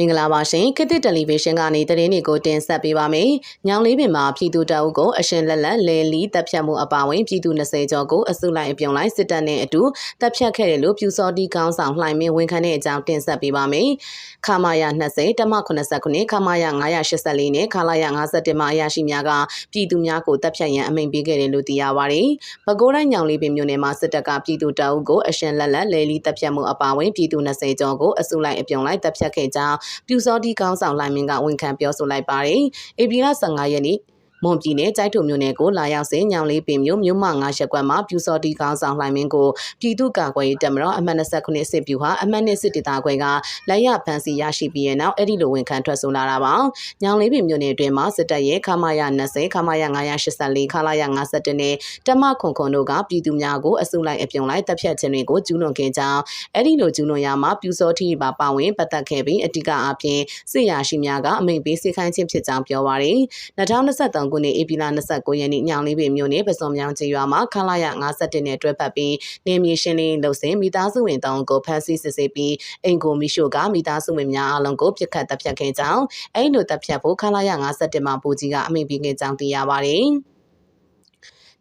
မင်္ဂလာပါရှင်ခေတ်သစ်တယ်လီဗီရှင်းကနေသတင်းတွေကိုတင်ဆက်ပေးပါမယ်။ညောင်လေးပင်မှာပြည်သူတအုပ်ကိုအရှင်လက်လက်လဲလီတပ်ဖြတ်မှုအပါအဝင်ပြည်သူ20ကျော်ကိုအစုလိုက်အပြုံလိုက်စစ်တပ်နဲ့အတူတပ်ဖြတ်ခဲ့တယ်လို့ပြူစောတီကောင်းဆောင်လှိုင်မင်းဝန်ခံတဲ့အကြောင်းတင်ဆက်ပေးပါမယ်။ခမာယာ20တမ89ခမာယာ984နဲ့ခလာယာ51မှာအရာရှိများကပြည်သူများကိုတပ်ဖြတ်ရန်အမိန့်ပေးခဲ့တယ်လို့သိရပါတယ်။ပဲခူးတိုင်းညောင်လေးပင်မြို့နယ်မှာစစ်တပ်ကပြည်သူတအုပ်ကိုအရှင်လက်လက်လဲလီတပ်ဖြတ်မှုအပါအဝင်ပြည်သူ20ကျော်ကိုအစုလိုက်အပြုံလိုက်တပ်ဖြတ်ခဲ့ကြောင်းပြူစောတီကောင်းဆောင်လိုင်မင်းကဝန်ခံပြောဆိုလိုက်ပါတယ်။ဧပြီလ15ရက်နေ့ မွန်ပြည်နယ်ကြိုက်ထုံမြို့နယ်ကိုလာရောက်စဉ်ညောင်လေးပင်မြို့မြို့မငါရက်ကွက်မှာပြူစောတီကောင်းဆောင်လှိုင်မင်းကိုပြည်သူ့ကာကွယ်ရေးတပ်မတော်အမှတ်29စစ်ပြူဟာအမှတ်2စစ်ဒေသခွဲကလက်ရဖန်စီရရှိပြီးတဲ့နောက်အဲ့ဒီလိုဝန်ခံထွက်ဆိုလာတာပါ။ညောင်လေးပင်မြို့နယ်အတွင်းမှာစစ်တပ်ရဲ့ခမာယာ20ခမာယာ984ခလာယာ51နဲ့တမခွန်ခွန်တို့ကပြည်သူများကိုအစုလိုက်အပြုံလိုက်တပ်ဖြတ်ခြင်းတွေကိုကျူးလွန်ခဲ့ကြောင်းအဲ့ဒီလိုကျူးလွန်ရမှာပြူစောတီပါပါဝင်ပတ်သက်ခဲ့ပြီးအဓိကအပြင်စစ်ရာရှိများကအမိန့်ပေးစိတ်ခိုင်းခြင်းဖြစ်ကြောင်းပြောပါရယ်2023ခုနှစ်ဧပြီလ29ရက်နေ့ညောင်လေးပင်မြို့နယ်ပစုံမြောင်ကျေးရွာမှာခလာရ51နဲ့တွဲဖက်ပြီးနေမြေရှင်းလင်းလုပ်စဉ်မိသားစုဝင်တောင်းကိုဖမ်းဆီးစစ်ဆေးပြီးအင်ကိုမီရှိုကမိသားစုဝင်များအလုံးကိုပြစ်ခတ်တပ်ဖြတ်ခဲ့ကြောင်းအဲ့လိုတပ်ဖြတ်ဖို့ခလာရ51မှာပူကြီးကအမိန့်ပေးခဲ့ကြောင်းသိရပါတယ်။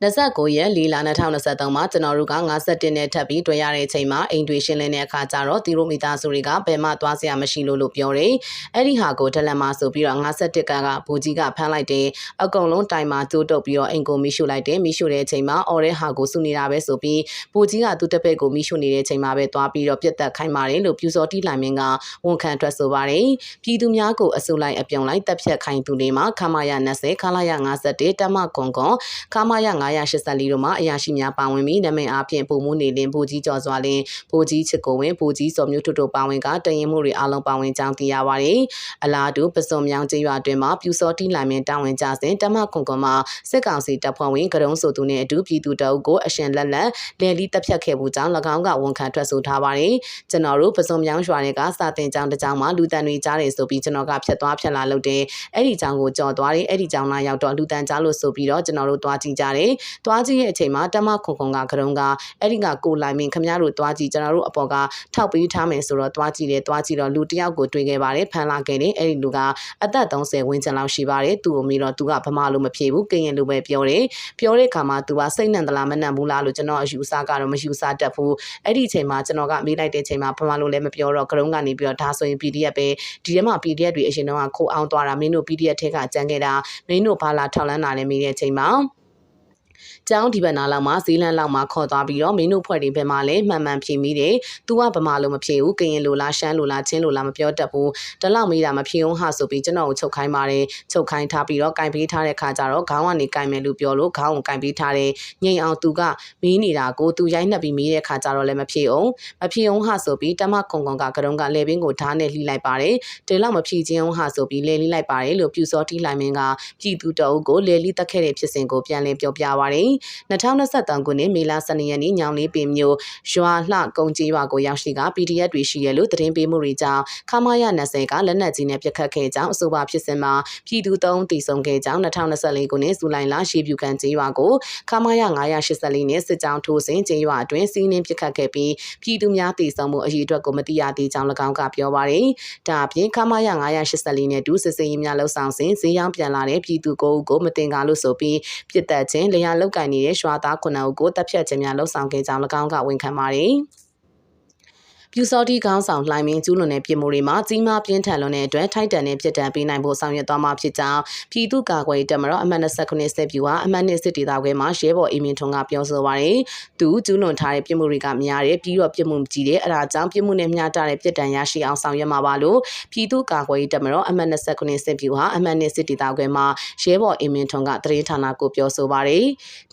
29ရက်လီလာ2023မှာကျွန်တော်တို့က51နဲ့ထပ်ပြီးတွေ့ရတဲ့အချိန်မှာအိမ်တွေရှင်းလင်းတဲ့အခါကျတော့တီရိုမီတာစုတွေကဘယ်မှသွားစရာမရှိလို့လို့ပြောတယ်။အဲ့ဒီဟာကိုဒလန်မဆိုပြီးတော့51ကကဘူကြီးကဖမ်းလိုက်တယ်။အကုန်လုံးတိုင်မှာကျိုးတုပ်ပြီးတော့အိမ်ကိုမိရှုလိုက်တယ်။မိရှုတဲ့အချိန်မှာအော်တဲ့ဟာကိုစုနေတာပဲဆိုပြီးဘူကြီးကသူ့တစ်ဖက်ကိုမိရှုနေတဲ့အချိန်မှာပဲသွားပြီးတော့ပြတ်သက်ခိုင်းပါတယ်လို့ပြူစောတီလိုင်မင်းကဝန်ခံထွက်ဆိုပါတယ်။ပြည်သူများကိုအစုလိုက်အပြုံလိုက်တပ်ဖြတ်ခိုင်းသူတွေမှာခမာယာ20ခလာယာ51တမကွန်ကွန်ခမာယာ980 984တို့မှာအရာရှိများပါဝင်ပြီးနာမည်အားဖြင့်ပုံမှုနေလင်းဘူကြီးကျော်စွာလင်းဘူကြီးချစ်ကိုဝင်ဘူကြီးစော်မျိုးထွတ်တို့ပါဝင်ကတရင်မှုတွေအားလုံးပါဝင်ကြောင်းသိရပါတယ်။အလားတူပစုံမြောင်ကျေးရွာတွင်မှာပြူစောတီလိုင်မင်းတာဝန်ကြစဉ်တမခွန်ကွန်မှာစစ်ကောင်စီတပ်ဖွဲ့ဝင်ကရုံးဆိုသူနဲ့အတူပြည်သူတအုပ်ကိုအရှင်လက်လက်လယ်လီတပ်ဖြတ်ခဲ့မှုကြောင့်၎င်းကဝန်ခံထွက်ဆိုထားပါတယ်။ကျွန်တော်တို့ပစုံမြောင်ရွာတွေကစာတင်ကြောင်းတစ်ကြောင်းမှာလူတန်တွေကြားတယ်ဆိုပြီးကျွန်တော်ကဖြတ်သွားဖြတ်လာလုပ်တယ်။အဲ့ဒီကြောင်းကိုကြော်သွားတယ်အဲ့ဒီကြောင်းလာရောက်တော့လူတန်ကြားလို့ဆိုပြီးတော့ကျွန်တော်တို့သွားကြည့်ကြတယ်။သွားကြည့်ရဲ့အချိန်မှာတမခုံခုံကကရုံးကအဲ့ဒီကကိုလိုင်မင်းခမရတို့သွားကြည့်ကျွန်တော်တို့အပေါ်ကထောက်ပေးထားမယ်ဆိုတော့သွားကြည့်တယ်သွားကြည့်တော့လူတယောက်ကိုတွေ့ခဲ့ပါတယ်ဖမ်းလာခဲ့တယ်အဲ့ဒီလူကအသက်30ဝန်းကျင်လောက်ရှိပါတယ်သူ့ကိုမိတော့သူကဗမာလိုမဖြေဘူးကရင်လိုပဲပြောတယ်ပြောတဲ့အခါမှာသူကစိတ်နှံသလားမနှံဘူးလားလို့ကျွန်တော်အယူဆကတော့မယူဆတတ်ဘူးအဲ့ဒီအချိန်မှာကျွန်တော်ကမေးလိုက်တဲ့အချိန်မှာဗမာလိုလည်းမပြောတော့ကရုံးကနေပြီးတော့ဒါဆိုရင် PDF ပဲဒီထဲမှာ PDF တွေအရင်တော့ခိုးအောင်သွားတာမင်းတို့ PDF ထဲကကြမ်းခဲ့တာမင်းတို့ဘာလာထောက်လန်းတာလဲမေးတဲ့အချိန်မှာ ကျောင်းဒီဘက်နာလောက်မှာဇီလန်လောက်မှာခေါ်သွားပြီးတော့မင်းတို့ဖွဲ့တွေဘက်မှာလည်းမှန်မှန်ဖြေမိတယ်။ तू ကဗမာလိုမဖြေဘူးကရင်လိုလားရှမ်းလိုလားချင်းလိုလားမပြောတတ်ဘူး။တလောက်မေးတာမဖြေအောင်ဟာဆိုပြီးကျွန်တော်ကိုချုပ်ခိုင်းပါတယ်။ချုပ်ခိုင်းထားပြီးတော့ကင်ပေးထားတဲ့ခါကျတော့ခေါင်းကနေကင်မယ်လို့ပြောလို့ခေါင်းကိုကင်ပေးထားတယ်။ငိန်အောင် तू ကမေးနေတာကို तू ရိုက်နှက်ပြီးမေးတဲ့ခါကျတော့လည်းမဖြေအောင်မဖြေအောင်ဟာဆိုပြီးတမခုံကုံကကရုံးကလေပင်ကိုဓာတ်နဲ့လှိလိုက်ပါတယ်။ဒီလောက်မဖြေခြင်းအောင်ဟာဆိုပြီးလေလိလိုက်ပါတယ်လို့ပြူစောတီလိုက်မင်းကပြည်သူတအုပ်ကိုလေလိတက်ခဲ့တဲ့ဖြစ်စဉ်ကိုပြန်လည်ပြောပြပါ တယ်။2023ခုနှစ်မေလ12ရက်နေ့ညောင်လေးပင်မြို့ရွာလှကုံကြီးရွာကိုရောက်ရှိက PDF တွေရှိရလို့သတင်းပေးမှုတွေကြောင့်ခမာရ20ကလက်နက်ကြီးနဲ့ပြစ်ခတ်ခဲ့ကြောင်းအဆိုပါဖြစ်စဉ်မှာပြည်သူ3ဦးသေဆုံးခဲ့ကြောင်း2024ခုနှစ်ဇူလိုင်လရှေ့ပြုကန်ကြီးရွာကိုခမာရ984နဲ့စစ်ကြောင်းထိုးစဉ်ကြီးရွာအတွင်းစီးနှင်းပြစ်ခတ်ခဲ့ပြီးပြည်သူများသေဆုံးမှုအရေးအတွက်ကိုမတိရသေးကြောင်း၎င်းကပြောပါရယ်ဒါအပြင်ခမာရ984နဲ့ဒူးစစ်စင်ရေးများလှုပ်ဆောင်စဉ်ဈေးရောင်းပြန်လာတဲ့ပြည်သူကိုကိုမတင်ကားလို့ဆိုပြီးပြစ်တက်ခြင်းလျာလောက်ကင်နေတဲ့ရွာသား9ဦးကိုတပ်ဖြတ်ခြင်းများလှုပ်ဆောင်ခဲ့ကြောင်း၎င်းကဝန်ခံပါတယ်။ ပြူစောတိခေါင်းဆောင်လှိုင်မင်းကျူးလွန်တဲ့ပြစ်မှုတွေမှာကြီးမားပြင်းထန်လွန်တဲ့အတွက်ထိုက်တန်တဲ့ပြစ်ဒဏ်ပေးနိုင်ဖို့ဆောင်ရွက်သွားမှာဖြစ်ကြောင်းပြည်သူ့ကာကွယ်တပ်မတော်အမှတ်29စစ်ပြူဟာအမှတ်2စစ်ဒေသခွဲမှာရဲဘော်အီမင်ထွန်းကပြောဆိုပါရယ်သူကျူးလွန်ထားတဲ့ပြစ်မှုတွေကများတယ်ပြီးတော့ပြစ်မှုကြီးတယ်အဲဒါကြောင့်ပြစ်မှုနဲ့မျှတတဲ့ပြစ်ဒဏ်ရရှိအောင်ဆောင်ရွက်မှာပါလို့ပြည်သူ့ကာကွယ်တပ်မတော်အမှတ်29စစ်ပြူဟာအမှတ်2စစ်ဒေသခွဲမှာရဲဘော်အီမင်ထွန်းကသတင်းဌာနကိုပြောဆိုပါရယ်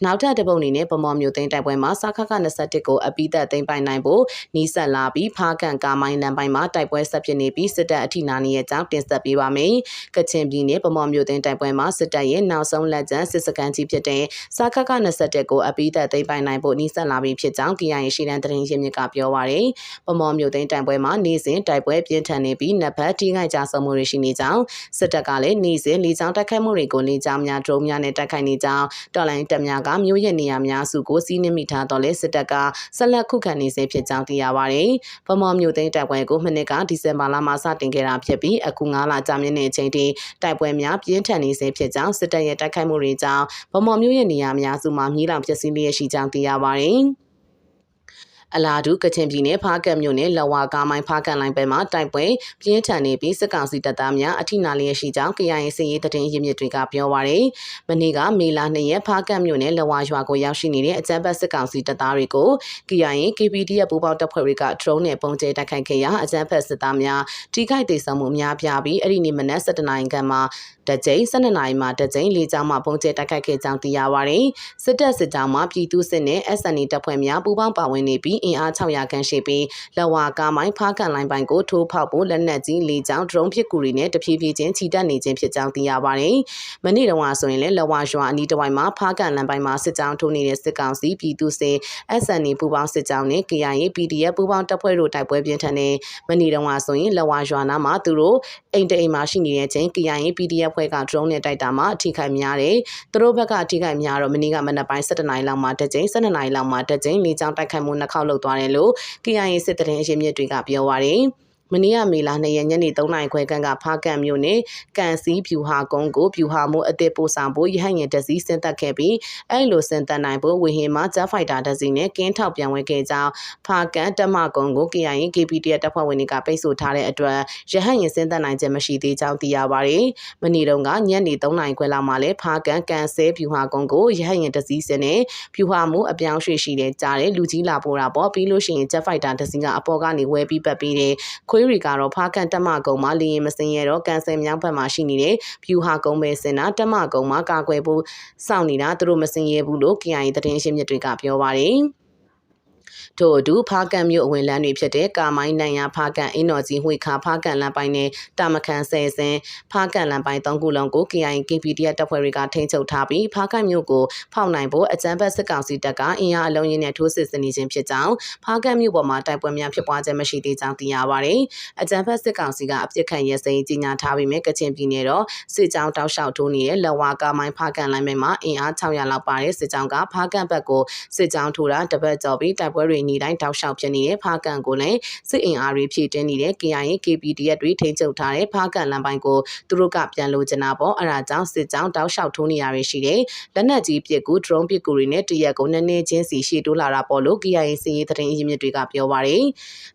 နောက်ထပ်တပုတ်အနေနဲ့ပမော်မျိုးသိန်းတိုက်ပွဲမှာစခခ21ကိုအပိသက်သိမ်းပိုင်နိုင်ဖို့နီးစပ်လာပြီးဖားကန်ကာမိုင်းလမ်းပိုင်းမှာတိုက်ပွဲဆက်ဖြစ်နေပြီးစစ်တပ်အထိနာနေတဲ့အကြောင်းတင်ဆက်ပေးပါမယ်။ကချင်ပြည်နယ်ဗမော်မြို့သိန်းတိုက်ပွဲမှာစစ်တပ်ရဲ့နောက်ဆုံးလက်ကျန်စစ်စခန်းကြီးဖြစ်တဲ့စာခတ်က21ကိုအပိသက်သိမ်းပိုင်နိုင်ဖို့နှိစက်လာပြီးဖြစ်ကြောင်း KIA ရှိတန်းသတင်းရင်းမြစ်ကပြောပါရယ်။ဗမော်မြို့သိန်းတိုက်ပွဲမှာနေ့စဉ်တိုက်ပွဲပြင်းထန်နေပြီးနှစ်ဖက်ထိခိုက်ကြဆုံးမှုတွေရှိနေကြောင်းစစ်တပ်ကလည်းနေ့စဉ်လေကြောင်းတိုက်ခိုက်မှုတွေကိုလေကြောင်းများဒရုန်းများနဲ့တိုက်ခိုက်နေကြောင်းတော်လိုင်းတပ်များကမြို့ရဲ့နေရာများစုကိုစီးနှင်းမိထားတော့လဲစစ်တပ်ကဆက်လက်ခုခံနေစေဖြစ်ကြောင်းသိရပါရယ်ဗမော်မြို့သိမ်းတိုက်ပွဲကိုမနစ်ကဒီဇင်ဘာလမှာစတင်ခဲ့တာဖြစ်ပြီးအခု9လကြာမြင့်တဲ့အချိန်ထိတိုက်ပွဲများပြင်းထန်နေစေဖြစ်ကြောင်းစစ်တပ်ရဲ့တိုက်ခိုက်မှုတွေကြောင့်ဗမော်မြို့ရဲ့နေရာအများစုမှာမြေလောင်ပျက်စီးလျက်ရှိကြောင်းသိရပါတယ်။ အလာဒူကချင်ပြည်နယ်ဖားကတ်မြို့နယ်လဝါကားမိုင်းဖားကတ်လိုင်းဘက်မှတိုက်ပွဲပြင်းထန်နေပြီးစစ်ကောင်စီတပ်သားများအထိနာလျက်ရှိကြောင်း KIA စစ်ရေးတရင်ရင်းမြစ်တွေကပြောပါရယ်မနေ့ကမေလာ2ရက်ဖားကတ်မြို့နယ်လဝါရွာကိုရောက်ရှိနေတဲ့အကြမ်းဖက်စစ်ကောင်စီတပ်သားတွေကို KIA KPDF ပူးပေါင်းတပ်ဖွဲ့တွေက drone နဲ့ပုံကျဲတိုက်ခိုက်ခဲ့ရာအကြမ်းဖက်စစ်သားများထိခိုက်ဒေဆုံးမှုများပြားပြီးအဲ့ဒီနေ့မနက်7:00နာရီခန့်မှာတကြိမ်12နာရီမှာတကြိမ်လေကြောင်းမှပုံကျဲတိုက်ခိုက်ခဲ့ကြောင်းသိရပါရယ်စစ်တပ်စစ်ကြောင်းမှပြည်သူစစ်နဲ့ SNE တပ်ဖွဲ့များပူးပေါင်းပါဝင်နေပြီးအင်အား600ခန့်ရှိပြီးလဝါကားမိုင်းဖားကန်လိုင်းပိုင်းကိုထိုးဖောက်ဖို့လက်နက်ကြီးလေကြောင်း drone ဖြစ်ကူတွေနဲ့တဖြည်းဖြည်းချင်းခြိတက်နေခြင်းဖြစ်ကြောင်းသိရပါရယ်မနေ့တုန်းကဆိုရင်လည်းလဝါရွာအနီးတစ်ဝိုက်မှာဖားကန်လမ်းပိုင်းမှာစစ်ကြောင်းထိုးနေတဲ့စစ်ကောင်စီပြည်သူစစ် SNE ပူးပေါင်းစစ်ကြောင်းနဲ့ KIA PDF ပူးပေါင်းတပ်ဖွဲ့တို့တိုက်ပွဲပြင်းထန်နေမနေ့တုန်းကဆိုရင်လဝါရွာနာမှာသူတို့အိမ်တအိမ်မှာရှိနေတဲ့အချိန် KIA PDF ဖွဲ့က drone နဲ့တိုက်တာမှာအထိခိုက်များတယ်။သူတို့ဘက်ကအထိခိုက်များတော့မနေ့ကမနက်ပိုင်း7:00နာရီလောက်မှာတစ်ကြိမ်7:00နာရီလောက်မှာတစ်ကြိမ်လေကြောင်းတိုက်ခိုက်မှုနှစ်ခေါက်လုပ်သွားတယ်လို့ KIA စစ်တရင်အရင်းမြစ်တွေကပြောပါရယ်။ မနေ့ကမေလာ2ရက်ညနေ3နာရီခွဲခန့်ကဖားကန့်မြို့နယ်ကန်စီဖြူဟာကုန်းကိုဖြူဟာမိုးအသစ်ပို့ဆောင်ဖို့ရဟတ်ရင်တစည်းဆင်းသက်ခဲ့ပြီးအဲ့လိုဆင်းသက်နိုင်ဖို့ဝေဟင်မှာဂျက်ဖိုက်တာတစည်းနဲ့ကင်းထောက်ပြန်ဝင်ခဲ့ကြောင်းဖားကန့်တမကုန်းကို KIA KPTF တပ်ဖွဲ့ဝင်တွေကပိတ်ဆို့ထားတဲ့အတွက်ရဟတ်ရင်ဆင်းသက်နိုင်ခြင်းမရှိသေးကြောင်းသိရပါတယ်။မနေ့တုန်းကညနေ3နာရီခွဲလောက်မှာလဲဖားကန့်ကန်ဆဲဖြူဟာကုန်းကိုရဟတ်ရင်တစည်းဆင်းနဲ့ဖြူဟာမိုးအပြောင်းရွှေ့ရှိတဲ့ကြားတဲ့လူကြီးလာပို့တာပေါ့ပြီးလို့ရှိရင်ဂျက်ဖိုက်တာတစည်းကအပေါ်ကနေဝဲပြီးပတ်ပြီးတဲ့ခွေးရီကတော့ဖားကန်တက်မကုံမှာလေရင်မစင်ရတော့ကန်ဆယ်မြောင်းဘက်မှာရှိနေတဲ့ဖြူဟာကုံပဲစင်တာတက်မကုံမှာကာကွယ်ဖို့စောင့်နေတာသူတို့မစင်ရဘူးလို့ KIA သတင်းရှင်းမြစ်တွေကပြောပါတယ်။ ထို့အတူဖားကန်မြို့အဝင်လမ်းတွေဖြစ်တဲ့ကာမိုင်းနိုင်ရဖားကန်အင်းတော်ကြီးဝှေခါဖားကန်လမ်းပိုင်းနဲ့တာမခန်ဆယ်စင်ဖားကန်လမ်းပိုင်း၃ခုလုံးကို KIA KPDF တပ်ဖွဲ့တွေကထိန်းချုပ်ထားပြီးဖားကန်မြို့ကိုဖောက်နိုင်ဖို့အကြမ်းဖက်စစ်ကောင်စီတပ်ကအင်အားအလုံးရင်းနဲ့ထိုးစစ်ဆင်နေခြင်းဖြစ်ကြောင်းဖားကန်မြို့ပေါ်မှာတိုက်ပွဲများဖြစ်ပွားခြင်းမရှိသေးကြောင်းသိရပါတယ်။အကြမ်းဖက်စစ်ကောင်စီကအပြစ်ခံရစင်ကြီးညာထားပြီးမြကချင်ပြည်နယ်တော့စစ်ကြောင်းတောက်လျှောက်ထိုးနေတဲ့လဝါကာမိုင်းဖားကန်လိုင်းမှာအင်အား600လောက်ပါတဲ့စစ်ကြောင်းကဖားကန်ဘက်ကိုစစ်ကြောင်းထိုးတာတပတ်ကျော်ပြီးတိုက်ပွဲတွေနေတိုင်းတောက်လျှောက်ဖြစ်နေတဲ့ဖားကန်ကိုလည်းစစ်အင်အားတွေဖြည့်တင်းနေတဲ့ KIA KPDF တွေထိန်းချုပ်ထားတဲ့ဖားကန်လမ်းပိုင်းကိုသူတို့ကပြန်လိုချင်တာပေါ့အဲဒါကြောင့်စစ်ကြောင်းတောက်လျှောက်ထိုးနေရရှိတယ်လက်နက်ကြီးပစ်ကူ drone ပစ်ကူတွေနဲ့တရက်ကိုနည်းနည်းချင်းစီရှေ့တိုးလာတာပေါ့လို့ KIA စီရေးသတင်းအရင်းမြစ်တွေကပြောပါတယ်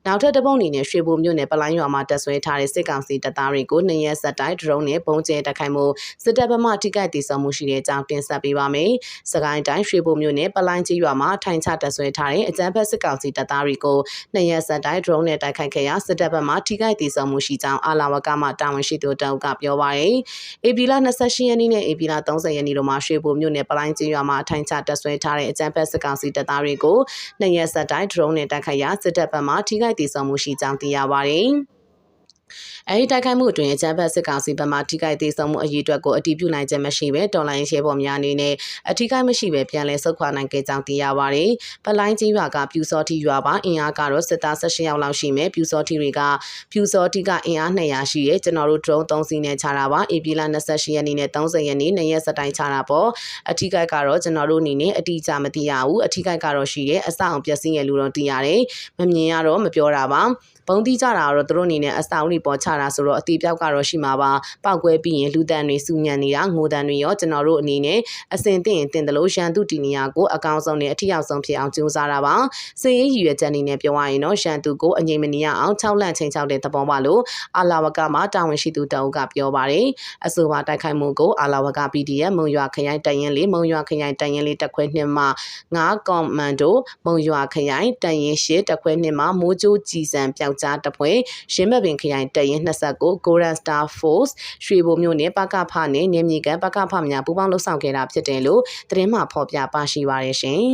နောက်ထပ်တစ်ပုတ်အနေနဲ့ရွှေဘိုမြို့နယ်ပလိုင်းရွာမှာတက်ဆွဲထားတဲ့စစ်ကောင်စီတပ်သားတွေကိုနှစ်ရက်ဆက်တိုက် drone နဲ့ပုံကျဲတိုက်ခိုက်မှုစစ်တပ်ဘက်မှထိခိုက်ဒေဆုံးမှုရှိတဲ့အကြောင်းတင်ဆက်ပေးပါမယ်။စကိုင်းတိုင်းရွှေဘိုမြို့နယ်ပလိုင်းကြီးရွာမှာထိုင်ချတက်ဆွဲထားတဲ့အကြမ်းဖက်စစ်ကောင်စီတပ်သားတွေကိုနှစ်ရက်ဆက်တိုက် drone နဲ့တိုက်ခိုက်ခဲ့ရာစစ်တပ်ဘက်မှထိခိုက်ဒေဆုံးမှုရှိကြောင်းအာလာဝကမှတာဝန်ရှိသူတအုပ်ကပြောပါရယ်။ AP လ28ရက်နေ့နဲ့ AP လ30ရက်နေ့တို့မှာရွှေဘိုမြို့နယ်ပလိုင်းကြီးရွာမှာထိုင်ချတက်ဆွဲထားတဲ့အကြမ်းဖက်စစ်ကောင်စီတပ်သားတွေကိုနှစ်ရက်ဆက်တိုက် drone နဲ့တိုက်ခိုက်ရာစစ်တပ်ဘက်မှထိခိုက်ဒေဆုံးမှုရှိကြောင်းသိရပါရယ်။ အဲဒီတိုက်ခိုက်မှုအတွင်းအကြမ်းဖက်စစ်ကောင်စီဘက်မှထိခိုက်သေးဆုံးမှုအရေးအတွက်ကိုအတည်ပြုနိုင်ခြင်းမရှိဘဲတော်လိုင်းရဲဘော်များအနေနဲ့အထိခိုက်မရှိဘဲပြန်လည်ဆုတ်ခွာနိုင်ခဲ့ကြောင်းသိရပါတယ်။ပလိုင်းကြီးရွာကပြူစောတိရွာပါအင်အားကတော့စစ်သား16ယောက်လောက်ရှိမယ်ပြူစောတိတွေကပြူစောတိကအင်အား200ရှိရဲကျွန်တော်တို့ drone 3စီးနဲ့ချတာပါ။ AP လ28ရက်နေ့နဲ့30ရက်နေ့နေ့ရက်စတိုင်းချတာပေါ့။အထိခိုက်ကတော့ကျွန်တော်တို့အနေနဲ့အတိအကျမသိရဘူး။အထိခိုက်ကတော့ရှိရဲအဆောက်ပျက်စီးရလို့တော့သိရတယ်။မမြင်ရတော့မပြောတာပါ။ ဘုံတိကြတာကတော့သူတို့အနေနဲ့အဆောင်တွေပေါ်ချတာဆိုတော့အတီးပြောက်ကတော့ရှိမှာပါပောက်ကွဲပြီးရင်လူတန်တွေစူညံနေတာငိုတန်တွေရောကျွန်တော်တို့အနေနဲ့အစင်သိရင်တင်တယ်လို့ရန်သူတီနီယာကိုအကောင်းဆုံးနဲ့အထီရောက်ဆုံးဖြစ်အောင်ကြိုးစားတာပါစည်ရေးရည်ရွယ်ချက်အနေနဲ့ပြောရရင်တော့ရန်သူကိုအငြိမ်မနေရအောင်၆လန့်ချင်း၆တဲ့သဘောပါလို့အာလာဝကမှာတာဝန်ရှိသူတအုပ်ကပြောပါတယ်အဆိုပါတိုက်ခိုက်မှုကိုအာလာဝက PDF မုံရွာခရိုင်တရင်လေးမုံရွာခရိုင်တရင်လေးတက်ခွဲနှစ်မှ9ကွန်မန်ဒိုမုံရွာခရိုင်တရင်ရှစ်တက်ခွဲနှစ်မှမိုးကြိုးကြည်စံပျောက်ကြားတပ်ဖွဲ့ရင်းမပင်ခရိုင်တရင်29 Golden Star Force ရွှေဘိုမြို့နယ်ပကဖနဲ့နေမြေကန်ပကဖများပူးပေါင်းလှုပ်ဆောင်ခဲ့တာဖြစ်တယ်လို့သတင်းမှဖော်ပြပါရှိပါရရှင်